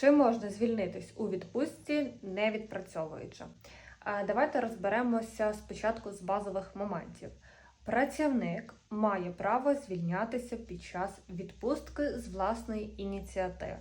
Чи можна звільнитись у відпустці, не відпрацьовуючи? Давайте розберемося спочатку з базових моментів. Працівник має право звільнятися під час відпустки з власної ініціативи.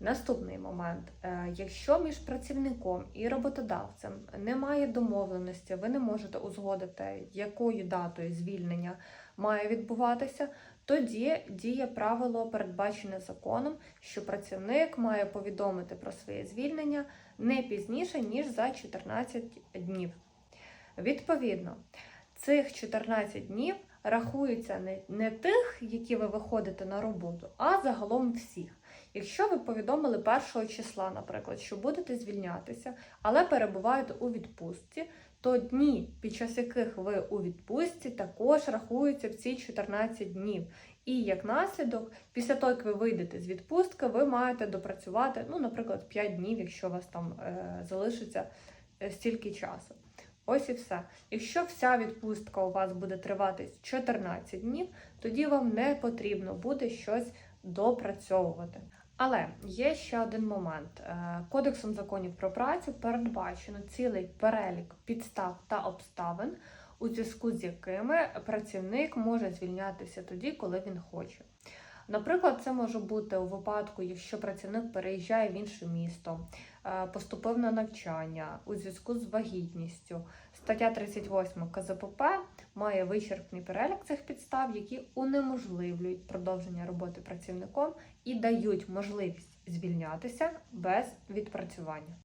Наступний момент: Е, якщо між працівником і роботодавцем немає домовленості, ви не можете узгодити, якою датою звільнення має відбуватися, тоді діє правило, передбачене законом, що працівник має повідомити про своє звільнення не пізніше, ніж за 14 днів. Відповідно, цих 14 днів рахуються не, не тих, які ви виходите на роботу, а загалом всіх. Якщо ви повідомили 1 числа, наприклад, що будете звільнятися, але перебуваєте у відпустці, то дні, під час яких ви у відпустці, також рахуються в ці 14 днів. І як наслідок, після того, як ви вийдете з відпустки, ви маєте допрацювати, ну, наприклад, 5 днів, якщо у вас там е, залишиться е, стільки часу. Ось і все. Якщо вся відпустка у вас буде тривати 14 днів, тоді вам не потрібно буде щось допрацьовувати. Але є ще один момент. Е, Кодексом законів про працю передбачено цілий перелік підстав та обставин, у зв'язку з якими працівник може звільнятися тоді, коли він хоче. Наприклад, це може бути у випадку, якщо працівник переїжджає в інше місто, е, поступив на навчання у зв'язку з вагітністю. Стаття 38 КЗПП має вичерпний перелік цих підстав, які унеможливлюють продовження роботи працівником і дають можливість звільнятися без відпрацювання.